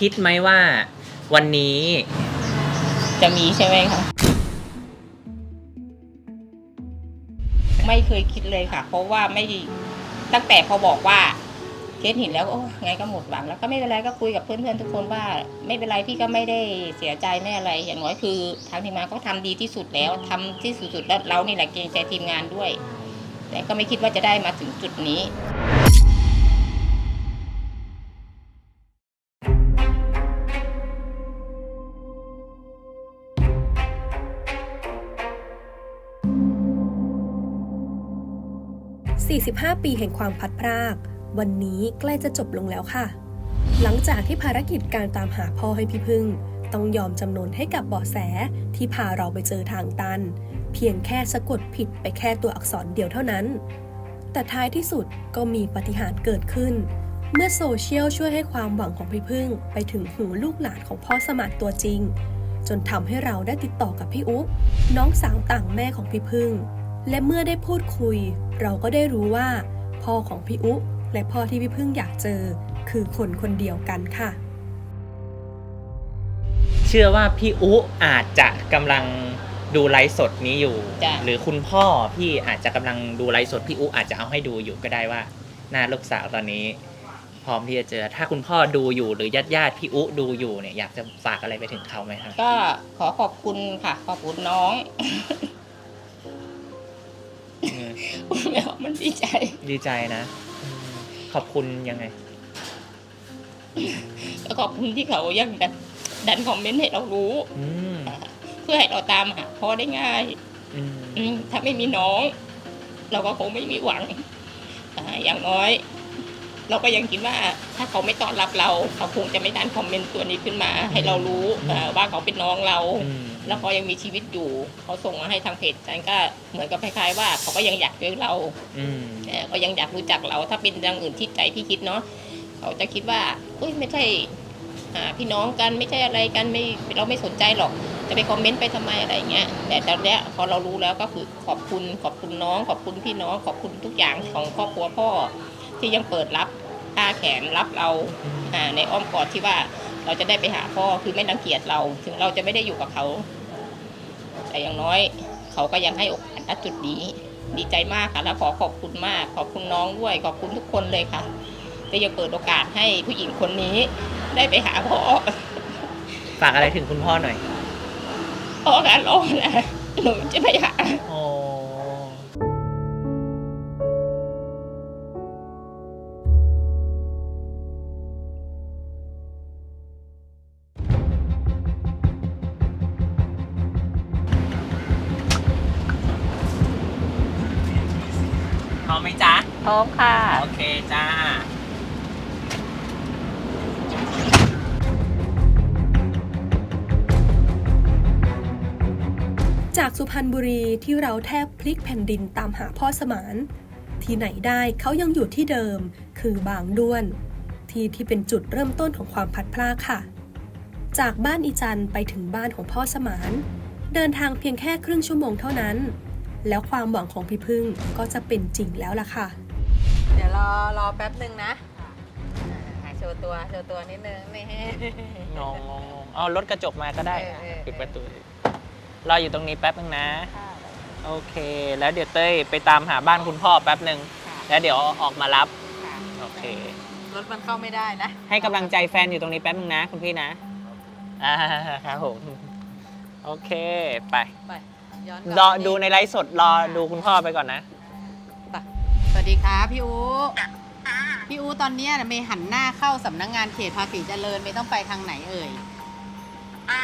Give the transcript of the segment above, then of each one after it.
คิดไหมว่าวันนี้จะมีใช่ไหมคะไม่เคยคิดเลยค่ะ เพราะว่าไม่ตั้งแต่พอบอกว่าเคสเห็นแล้วก็โอ้ไงก็หมดหวังแล้วก็ไม่เป็นไรก็คุยกับเพื่อนๆทุกคนว่า ไม่เป็นไรพี่ก็ไม่ได้เสียใจไม่อะไร อย่างน้อยคือทางทีมงานก็ทำดีที่สุดแล้วทำที่สุดๆแล้วเรานี่แหละเกรงใจทีมงานด้วย แต่ก็ไม่คิดว่าจะได้มาถึงจุดนี้ 45 ปีแห่งความพัดพราก วันนี้ใกล้จะจบลงแล้วค่ะ หลังจากที่ภารกิจการตามหาพ่อให้พี่พึ่ง ต้องยอมจำนนให้กับเบาะแสที่พาเราไปเจอทางตัน เพียงแค่สะกดผิดไปแค่ตัวอักษรเดียวเท่านั้น แต่ท้ายที่สุดก็มีปาฏิหารย์เกิดขึ้น เมื่อโซเชียลช่วยให้ความหวังของพี่พึ่ง ไปถึงหูลูกหลานของพ่อสมานตัวจริงจนทำให้เราได้ติดต่อกับพี่อุ๊น้องสาวต่างแม่ของพี่พึ่ง และเมื่อได้พูดคุย เราก็ได้รู้ว่า พ่อของพี่อุ๊และพ่อที่พี่พึ่งอยากเจอ คือคนคนเดียวกันค่ะ เชื่อว่าพี่อุอาจจะกำลังดูไลฟ์สดนี้อยู่ จ้ะ หรือคุณพ่อพี่อาจจะกำลังดูไลฟ์สดพี่อุอาจจะเอาให้ดูอยู่ก็ได้ว่า หน้าลูกสาวตอนนี้ พร้อมที่จะเจอ ถ้าคุณพ่อดูอยู่หรือญาติญาติๆพี่อุดูอยู่เนี่ยอยากจะฝากอะไรไปถึงเขาไหมครับ ก็ขอขอบคุณค่ะ ขอบคุณน้อง แม่ว่ามันดีใจ ดีใจนะอืมขอบคุณยังไง แล้วขอบคุณที่เขายังดันดันคอมเมนต์ให้เรารู้ อืมเพื่อให้เราตามหาพ่อได้ง่าย อืมอืมถ้าไม่มีน้อง เราก็คงไม่มีหวังอ่าอย่างน้อย เราก็ยังคิดว่า ถ้าเขาไม่ต้อนรับเรา เขาคงจะไม่ดันคอมเมนต์ตัวนี้ขึ้นมา ให้เรารู้อ่าว่าเขาเป็นน้องเรา อืม แล้วเขายังมีชีวิตอยู่เขาส่งมาให้ทางเพจฉันก็เหมือนกับคล้ายๆว่าเขาก็ยังอยากเจอเราอืมเอ่อก็ยังอยากรู้จักเรา ถ้าเป็นอย่างอื่นที่ใจพี่คิดเนาะเขาจะคิดว่าอุ้ยไม่ใช่อ่าพี่น้องกันไม่ใช่อะไรกันไม่เราไม่สนใจหรอก จะไปคอมเมนต์ไปทำไมอะไรเงี้ยแต่ตอนเนี้ยพอเรารู้แล้วก็คือขอบคุณขอบคุณน้อง ขอบคุณพี่น้องขอบคุณทุกอย่างของครอบครัวพ่อที่ยังเปิดรับอ้าแขนรับเราอ่าในอ้อมกอดที่ว่าเราจะได้ไปหาพ่อคือไม่รังเกียจเรา ถึงเราจะไม่ได้อยู่กับเขา แต่อย่างน้อย เขาก็ยังให้โอกาสณจุดนี้ ดีใจมากค่ะ แล้วขอขอบคุณมาก ขอบคุณน้องด้วย ขอบคุณทุกคนเลยค่ะที่ยังเปิดโอกาสให้ผู้หญิงคนนี้ ได้ไปหาพ่อฝากอะไรถึงคุณพ่อหน่อยพ่อการร้องนะหนูจะไปหา อมค่ะ โอเคจ้าจากสุพรรณบุรีที่เราแทบพลิกแผ่นดินตามหาพ่อสมาน ที่ไหนได้เขายังอยู่ที่เดิม คือบางด้วน ที่ที่เป็นจุดเริ่มต้นของความพัดพลากค่ะ จากบ้านอีจันไปถึงบ้านของพ่อสมาน เดินทางเพียงแค่ครึ่งชั่วโมงเท่านั้น แล้วความหวังของพี่พึ่งก็จะเป็นจริงแล้วล่ะค่ะ เดี๋ยวรอรอแป๊บหนึ่งนะอ่าโชว์ตัวโชว์ตัวนิดนึงนี่ งงงงเอารถกระจกมาก็ได้เออเออ ปิดประตูรออยู่ตรงนี้แป๊บนึงนะ โอเค แล้วเดี๋ยวเต้ยไปตามหาบ้านคุณพ่อแป๊บหนึ่งแล้วเดี๋ยวออกมารับ โอเค รถมันเข้าไม่ได้นะให้กำลังใจแฟนอยู่ตรงนี้แป๊บนึงนะคุณพี่นะ อ่าครับผม โอเค ไป ไปย้อนรอดูในไลฟ์สดรอดูคุณพ่อไปก่อนนะ สวัสดีครับพี่อูพี่อูตอนเนี้ยเมย์หันหน้าเข้าสำนักงานเขตภาษีเจริญไม่ต้องไปทางไหนเอ่ยอ่า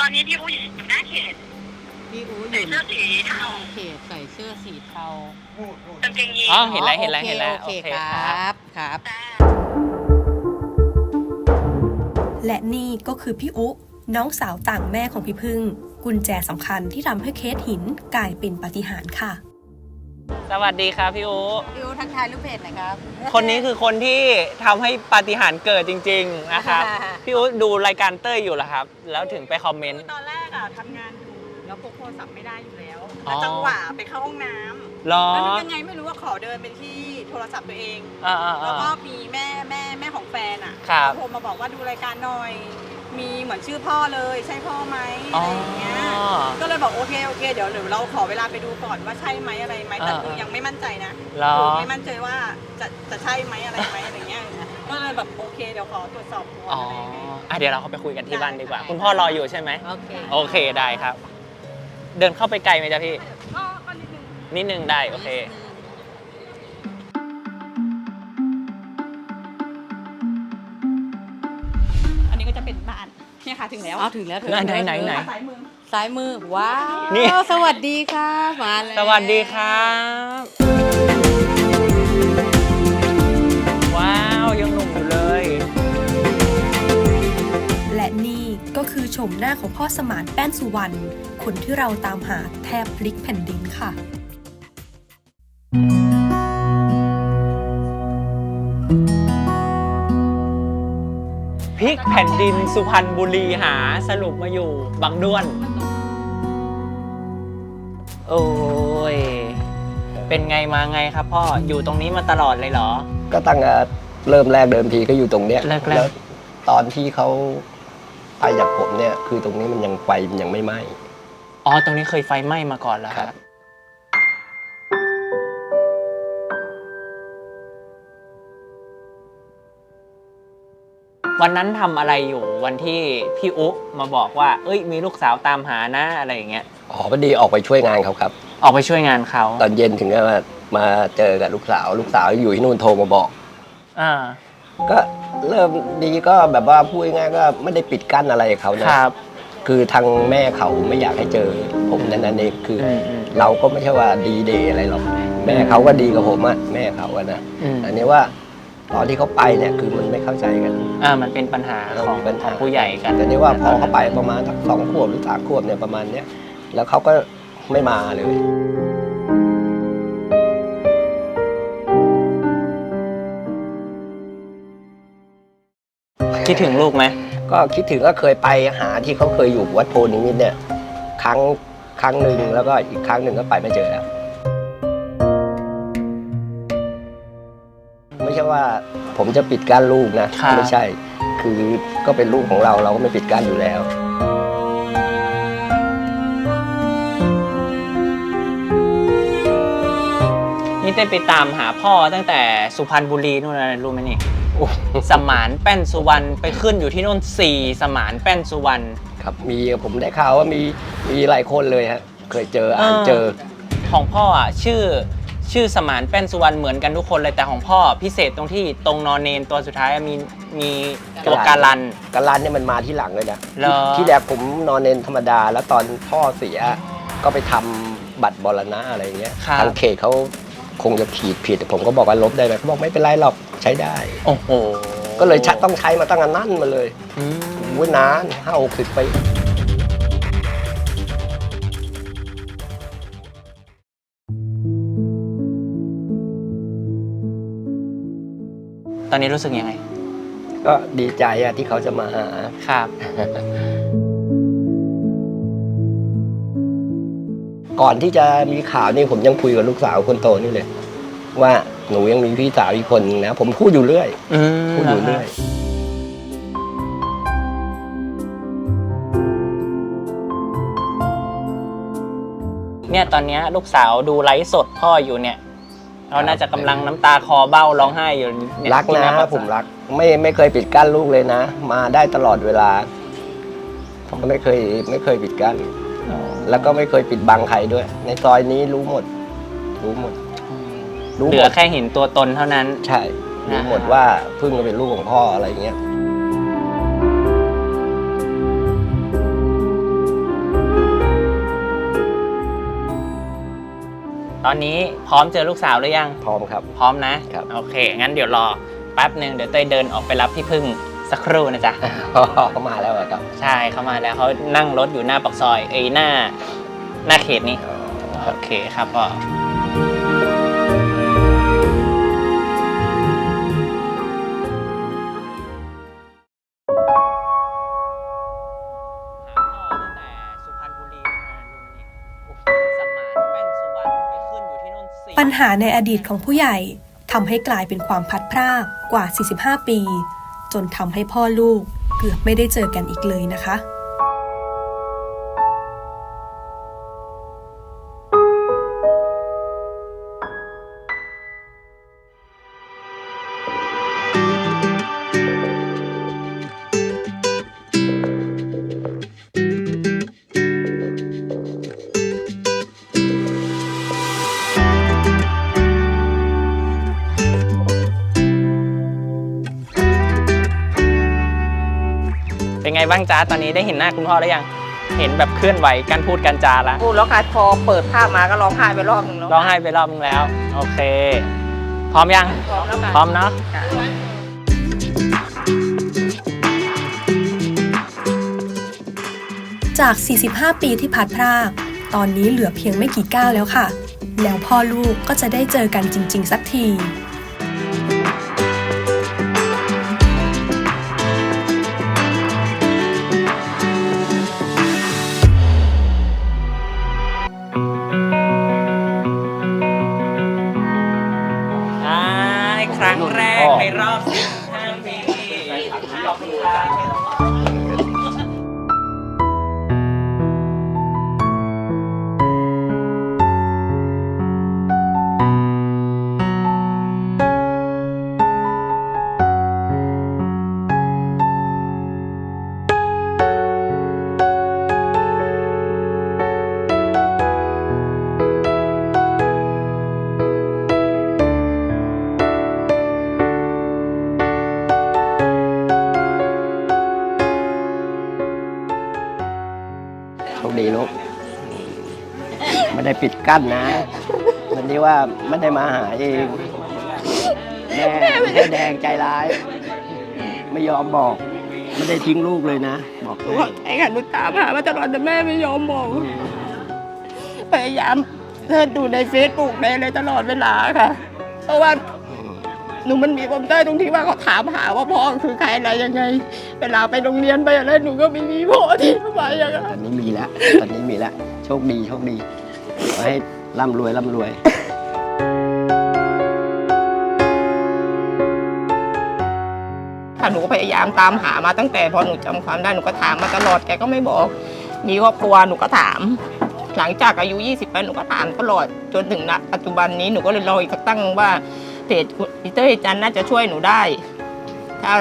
ตอนนี้พี่อุ้ยอยู่หน้าเขตพี่อูอใส่ยู่เสื้อสีเทาเขตใส่เสื้อสีเทากางเกงยีนอ๋อเห็นแล้วเห็นแล้วโอคเห็นแล้วโอเคโอเคคครรับับครับจ้าและนี่ก็คือพี่อุ น้องสาวต่างแม่ของพี่พึ่ง กุญแจสำคัญที่ทำให้เคสหินกลายเป็นปาฏิหาริย์ค่ะ สวัสดีครับพี่อูพี่อูทักทายลูกเพจหน่อยครับ คนนี้คือคนที่ทำให้ปาฏิหาริย์เกิดจริง ๆ นะครับ พี่อูดูรายการเต้ยอยู่เหรอครับ แล้วถึงไปคอมเมนต์ตอนแรกอะทำงานอยู่แล้วพกโทรศัพท์ไม่ได้อยู่แล้วอ๋อ แล้วจังหวะไปเข้าห้องน้ำหรอแล้วนึกยังไงไม่รู้ว่าขอเดินไปที่โทรศัพท์ตัวเอง อ่าอ่าแล้วก็อ่ามีแม่แม่แม่ของแฟนอะครับเขาโทรมาบอกว่าดูรายการหน่อย มีเหมือนชื่อพ่อเลยใช่พ่อไหมอ๋อะอไรอย่างเงี้ยก็เลยบอกโอเคโอเคเดี๋ยวเดี๋ยวเราขอเวลาไปดูก่อนว่าใช่ไหมอะไรไหมแต่อ่าคือยังไม่มั่นใจนะหรอ คือไม่มั่นใจว่าจะจะใช่ไหมอะไรไหมอะไรเงี้ยก็เลยแบบโอเคเดี๋ยวขอตรวจสอบก่อนอ๋ออะไรอย่างเงี้ย อะเดี๋ยวเราเข้าไปคุยกันที่บ้านดีกว่า ได้ คุณพ่อรออยู่ใช่ไหม โอเค โอเคได้ครับ เดินเข้าไปไกลไหมจ๊ะพี่ ก็ก็นิดนึงนิดนึงได้โอเคอัน เนี่ยค่ะถึงแล้ว เอาถึงแล้วถึงไหนไหนไหน สายมือ ซ้ายมือ ว้าวนี่ สวัสดีค่ะมาแล้วสวัสดีครับ ว้าว ยังหนุ่มอยู่เลย และนี่ก็คือชมหน้าของพ่อสมานแป้นสุวรรณคนที่เราตามหาแทบพลิกแผ่นดินค่ะพ ริกแผ่นดินสุพรรณบุรีหาสรุปมาอยู่บางด้วน โอ้ย เป็นไงมาไงครับพ่อ อยู่ตรงนี้มาตลอดเลยเหรอ ก็ตั้งแต่เริ่มแรกเดิมทีก็อยู่ตรงเนี้ยแรกๆแล้วตอนที่เขาไปจากผมเนี่ย คือตรงนี้มันยังไฟมันยังไม่ไหม้ อ๋อ ตรงนี้เคยไฟไหม้มาก่อนแล้วคครัรับ วันนั้นทำอะไรอยู่วันที่พี่อุ๊มาบอกว่า เอ้ย มีลูกสาวตามหานะอะไรอย่างเงี้ยอ๋อพอดีออกไปช่วยงานเขาครับ ออกไปช่วยงานเขาตอนเย็นถึงจะมามาเจอกับลูกสาว ลูกสาวอยู่ที่นู่นโทรมาบอกอ่าก็เริ่มดีก็แบบว่าพูดง่ายๆก็ไม่ได้ปิดกั้นอะไรกับเขาคนะรับคือทางแม่เขาไม่อยากให้เจอผมนั่นนั่นเองคือออืมอืมเราก็ไม่ใช่ว่าดีเดย์อะไรหรอกแม่เขาก็ดีกับผมอะแม่เขาอะนะอืมอันนี้ว่า ตอนที่เขาไปเนี่ยคือมันไม่เข้าใจกัน อ่ามันเป็นปัญหาของมีปัญขหาองผู้ใหญ่กันแต่นี่ว่าพอเขาไปประมาณสักสองขวบหรือสามขวบเนี่ยประมาณเนี้ยแล้วเขาก็ไม่มาเลย คิดถึงลูกไหมก็คิดถึงก็เคยไปหาที่เขาเคยอยู่วัดโพนิมิตรเนี่ยครั้งครั้งหนึ่งแล้วก็อีกครั้งหนึ่งก็ไปไม่เจอแล้ว ว่าผมจะปิดกั้นลูกนะครับ ไม่ใช่ คือก็เป็นลูกของเราเราก็ไม่ปิดกั้นอยู่แล้ว นี่ได้ไปตามหาพ่อตั้งแต่สุพรรณบุรีนู่นนะรู้ไหมนี่สมานแป้นสุวรรณไปขึ้นอยู่ที่นู่นสี่สมานแป้นสุวรรณ ครับมีผมได้ข่าวว่ามีมีหลายคนเลยฮะเคยเจออ่านเออเจอ ของพ่ออะชื่อ ชื่อสมานแป้นสุวรรณเหมือนกันทุกคนเลยแต่ของพ่อพิเศษตรงที่ตรงนอนเนนตัวสุดท้ายมีมีตัวการัน กาลันเนี่ยมันมาที่หลังเลยนะเหรอ ที่แรกผมนอนเนนธรรมดา แล้วตอนพ่อเสียก็ไปทำบัตรบรณะอะไรเงี้ยครับ ทางเขตเขาคงจะขีดผิดผมก็บอกว่าลบได้ไหมเขาบอกไม่เป็นไรหรอกใช้ได้ โอ้โหก็เลยใช้ต้องใช้มาตั้งแต่นั้นมาเลยอืม วุ้ยนานห้าหกสิบปี ตอนนี้รู้สึกยังไง ก็ดีใจอะที่เขาจะมาหา ครับ ก่อนที่จะมีข่าวนี่ผมยังคุยกับลูกสาวคนโตนี่เลย ว่าหนูยังมีพี่สาวอีกคนนึงนะ ผมพูดอยู่เรื่อยอืมพูดอยู่เรื่อย เนี่ยตอนเนี้ยลูกสาวดูไลฟ์สดพ่ออยู่เนี่ย เราน่าจะกำลังน้ำตาคอเบ้าร้องไห้อยู่เนี่ยรักที่หนะ ปากซอยผมรัก ไม่ไม่เคยปิดกั้นลูกเลยนะ มาได้ตลอดเวลาผมก็ไม่เคยไม่เคยปิดกั้นแล้วก็ไม่เคยปิดบังใครด้วย ในซอยนี้รู้หมด รู้หมด รู้เหลืหมอดแค่เห็นตัวตนเท่านั้น ใช่ รู้หมดว่าเพึ่งก็เป็นลูกของพ่ออะไรอย่างเงี้ย ตอนนี้พร้อมเจอลูกสาวหรือยัง พร้อมครับ พร้อมนะครับ โอเค งั้นเดี๋ยวรอแป๊บหนึ่งเดี๋ยวเต้ยเดินออกไปรับพี่พึ่งสักครู่นะจ๊ะ เขามาแล้วอะครับใช่เขามาแล้วเขานั่งรถอยู่หน้าปากซอย เอ้ยหน้าหน้าเขตนี้โอเคครับพ่อ หาในอดีตของผู้ใหญ่ทำให้กลายเป็นความพัดพรากกว่า 45 ปี จนทำให้พ่อลูกเกือบไม่ได้เจอกันอีกเลยนะคะ บ้างจ้าตอนนี้ได้เห็นหน้าคุณพ่อหรือยัง เห็นแบบเคลื่อนไหวการพูดการจาละพูดแล้วค่ะพอเปิดภาพมาก็ร้องไห้ไปรอบหนึงแล้วร้องไห้ไปรอบนึงแล้ว โอเค พร้อมยัง พร้อมแล้วค่ะพร้อมเนาะ ค่ะจาก 45 ปีที่พัดพราก ตอนนี้เหลือเพียงไม่กี่ก้าวแล้วค่ะ แล้วพ่อลูกก็จะได้เจอกันจริง ๆ สักที กั้นนะ วันนี้ว่าไม่ได้มาหาเองแม่แม่แดงใจร้าย ไม่ยอมบอก ไม่ได้ทิ้งลูกเลยนะ บอกหนูให้เข้าใจค่ะหนูตามหามาตลอดแต่แม่ไม่ยอมบอก พยายามเสิร์ชดูในเฟซบุ๊กในอะไรตลอดเวลาค่ะ เพราะว่าหนูมันมีความได้ตรงที่ว่าเขาถามหาว่าพ่อคือใครอะไรยังไง เวลาไปโรงเรียนไปอะไรหนูก็ไม่มีพ่อที่ไปอย่างนั้นตอนนี้มีแล้วตอนนี้มีแล้วโชคดีโชคดีขอ ให้ร่ำรวยร่ำรวยค่ะหนูก็พยายามตามหามาตั้งแต่พอหนูจำความได้หนูก็ถามมาตลอดแกก็ไม่บอก มีครอบครัวหนูก็ถาม หลังจากอายุ 20ไปหนูก็ถามตลอดจนถึงณปัจจุบันนี้หนูก็เลยรออีกตั้งว่าเพจพีเตอร์จันน่าจะช่วยหนูได้ ถ้า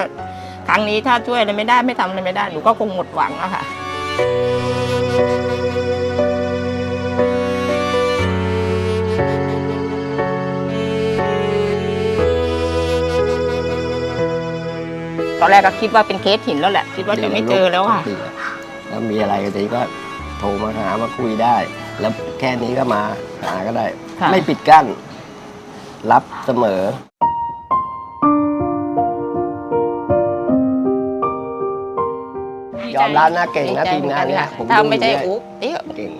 ครั้งนี้ถ้าช่วยอะไรไม่ได้ไม่ทำอะไรไม่ได้หนูก็คงหมดหวังอะค่ะ ตอนแรกก็คิดว่าเป็นเคสหินแล้วแหละ คิดว่าจะไม่เจอแล้วค่ะดีแล้วแล้วมีอะไรก็ทีก็โทรมาหามาคุยได้ แล้วแค่นี้ก็มาหาก็ได้ค่ะไม่ปิดกั้น รับเสมอยอมรับนะเก่งนะดีใจทีมงานเนี่ยเหมือกัค่ะถ้าไม่ใช่ดูอยู่อุ๊บเอ๊ะ เก่ง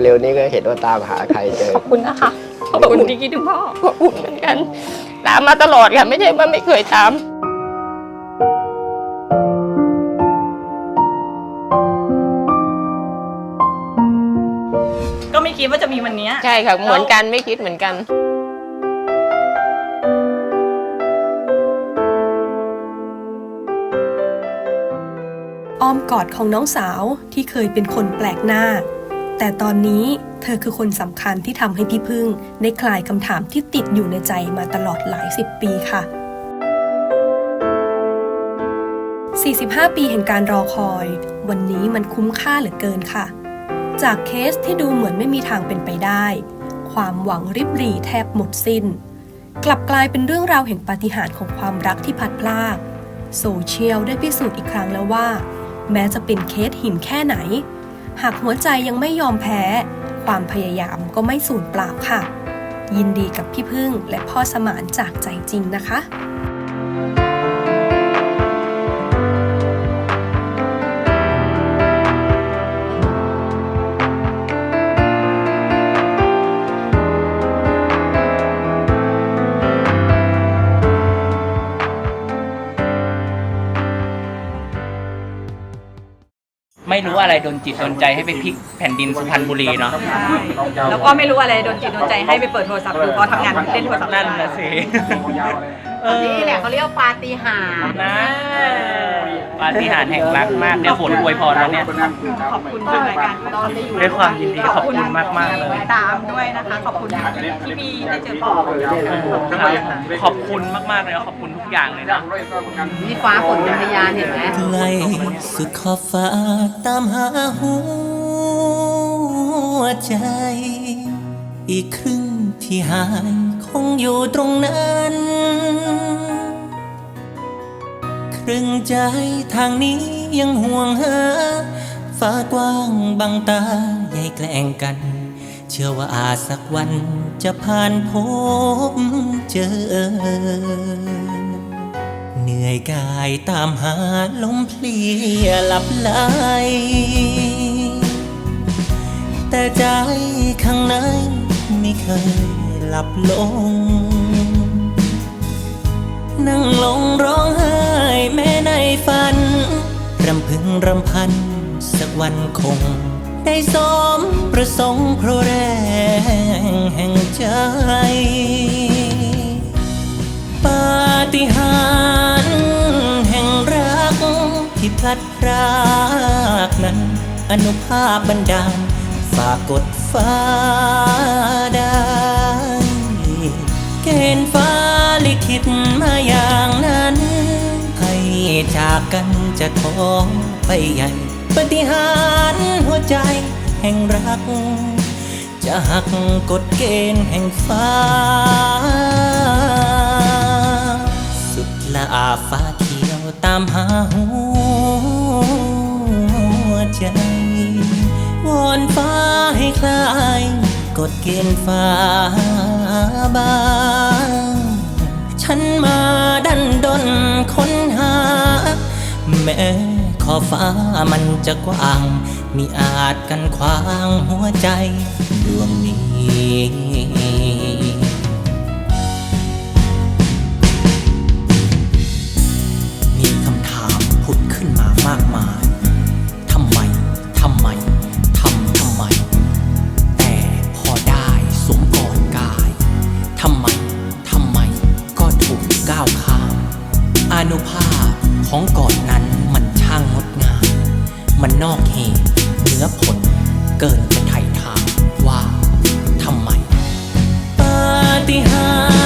เมื่อเร็วๆนี้ก็เห็นว่าตามหาใครเจอ ขอบคุณนะคะขอบคุณที่คิดถึงพ่อขอบคุณเหมือนกัน ตามมาตลอดค่ะไม่ใช่ว่าไม่เคยตามก็ไม่คิดว่าจะมีวันเนี้ย ใช่ค่ะเหมือนกันไม่คิดเหมือนกัน อ้อมกอดของน้องสาวที่เคยเป็นคนแปลกหน้า แต่ตอนนี้เธอคือคนสำคัญที่ทำให้พี่พึ่ง ได้คลายคำถามที่ติดอยู่ในใจมาตลอดหลายสิบปีค่ะ 45 ปีแห่งการรอคอย วันนี้มันคุ้มค่าเหลือเกินค่ะ จากเคสที่ดูเหมือนไม่มีทางเป็นไปได้ ความหวังริบหรี่แทบหมดสิ้น กลับกลายเป็นเรื่องราวแห่งปาฏิหาริย์ของความรักที่พัดพลากโซเชียลได้พิสูจน์อีกครั้งแล้วว่า แม้จะเป็นเคสหินแค่ไหน หากหัวใจยังไม่ยอมแพ้ ความพยายามก็ไม่สูญเปล่าค่ะ ยินดีกับพี่พึ่งและพ่อสมานจากใจจริงนะคะ ไม่รู้อะไรโดนจิตโดนใจให้ไปพลิกแผ่นดินสุพรรณบุรีเนาะใช่แล้วก็ไม่รู้อะไรโดนจิตโดนใจให้ไปเปิดโทรศัพท์ดูเพราะทำงานเล่นโทรศัพท์นั่นนะสิเออนี่แหละเขาเรียกว่าปาฏิหาริย์นะ ปาฏิหาริย์แห่งรักมากเดี๋ยวฝนอวยพรแล้วเนี่ย ขอบคุณทางรายการตอนได้อยู่ด้วยความยินดีขอบคุณมากๆเลย ตามด้วยนะคะ ขอบคุณที่มีได้เจอพ่อครับขอบคุณมากๆเลยนะขอบคุณทุกอย่างเลยนะ นี่ฟ้าฝนเป็นพยานเห็นไหม ไกลสุดขอบฟ้าตามหาหัวใจ อีกครึ่งที่หายคงอยู่ตรงนั้น รึ่งใจทางนี้ยังห่วงหาฟ้ากว้างบังตาใหญ่แกล้งกัน เชื่อว่าอาจสักวันจะผ่านพบเจอ เหนื่อยกายตามหาลมเพลียหลับไหลแต่ใจข้างในไม่เคยหลับลง นั่งลงร้องไห้แม้ในฝัน รำพึงรำพัน สักวันคง ได้สมประสงค์เพราะแรงแห่งใจปาฏิหาริย์แห่งรัก ที่พลัดพรากนั้น อนุภาพบันดาลฝากกดฟ้าได้เกณฑ์ฟ้า ลิขิตมาอย่างนั้นให้จากกันจะท้องไปใหญ่ ปฏิหารหัวใจแห่งรัก จะหักกฎเกณฑ์แห่งฟ้า สุดละอาฟ้าเขียวตามหาหัวใจ วอนฟ้าให้คลายกฎเกณฑ์ฟ้า ม่ขอฟ้ามันจะกว้าง มีอาจกันขวางหัวใจดวงนี้ มีคำถามผุดขึ้นมามากมายทำไม ทำไม ทำทำไม แต่พอได้สมกอดกาย ทำไม ทำไม ก็ถูกก้าวข้ามอนุภาพ ของก่อนนั้นมันช่างงดงาม มันนอกเหตุเหนือผลเกินจะไถ่ถามว่าทำไม ปาฏิหาร